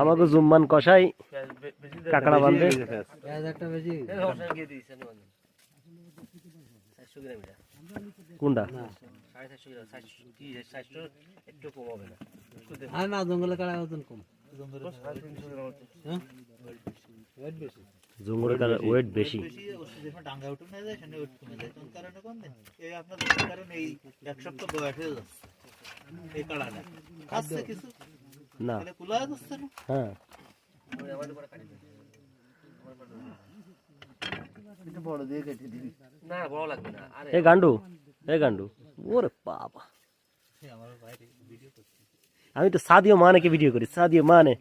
আমাকে জুম্মান কষাই কাকড়া বান্ধে কোনটা? আর না জঙ্গলে কাড়া ওজন কম। হ্যাঁ? ওয়েট বেশি। ওয়েট বেশি। ডাঙ্গা উঠে না যায় সেখানে ওয়েট কমে যায়। কোন কারণে কোন এই আপনার কারণে এই এক সপ্তাহ বয়স হয়ে যাচ্ছে। এই কাড়াটা। খাচ্ছে কিছু? না। হ্যাঁ। বড় দিয়ে কেটে দিবি। না বড় লাগবে না। আরে এ গান্ডু এ গান্ডু। ওরে বাবা। আমি তো সাদিও মানেকে ভিডিও করি। Sadio Mane.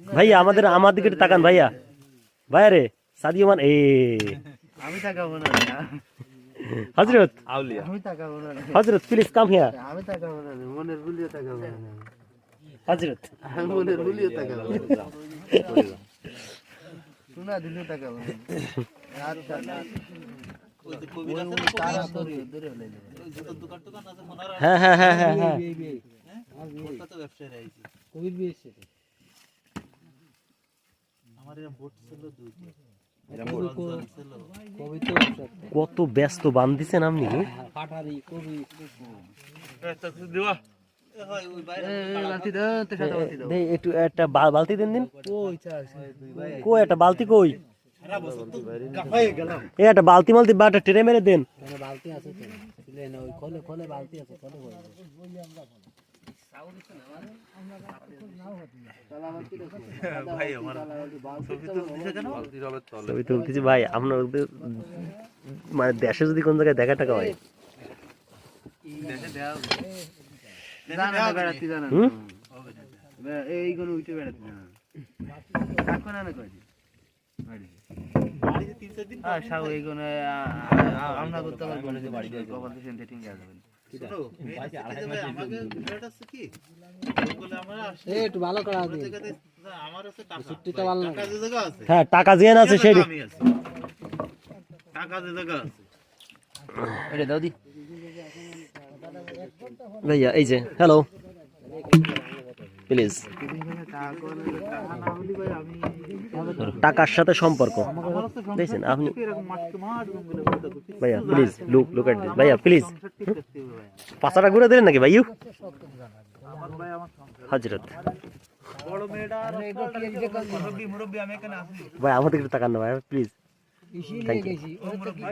ভাইয়া আমাদের আমার দিকে তাকান ভাইয়া। ভাইয়া রে সাদিও মান এ। আমি তাকাবো না হজরত আমি তাকাবো না। হজরত প্লিজ কাম হিয়ার আমি তাকাবো না মনের ভুলিয়ে তাকাবো না। হজরত। মনে হয় হ্যাঁ হ্যাঁ হ্যাঁ হ্যাঁ। হ্যাঁ? কত ব্যস্ত বান্ধিছেন আপনি একটু একটা বালতি দেন দিন। কই একটা বালতি কই? এ একটা বালতি মালতি বাটা টেনে মেরে দেন। বালতি আছে তো। ছিলে না ওই খোলে খোলে বালতি আছে খোলে খোলে ভাই ছবি তো দিছে কেন? ছবি তুলতেছি ভাই আপনার মানে দেশে যদি কোন জায়গায় দেখা টাকা হয়। জানা না বেড়াতে জানা হুম? এই কোন উঠে বেড়াতে জানা কাকো না আমরা করতে পারব দিয়ে কখন সেন্টে হ্যাঁ টাকা যে আছে। টাকা যে জায়গা আছে। এটা দাও দি। ভাইয়া এই যে হ্যালো প্লিজ টাকার সাথে সম্পর্ক। দেখছেন আপনি ভাইয়া please look look at this ভাইয়া প্লিজ। পাঁচটা ঘুরে দিলেন নাকি ভাইউ। হজরত ভাই আমাদের তাকান না ভাই প্লিজ থ্যাংক ইউ মুরব্বি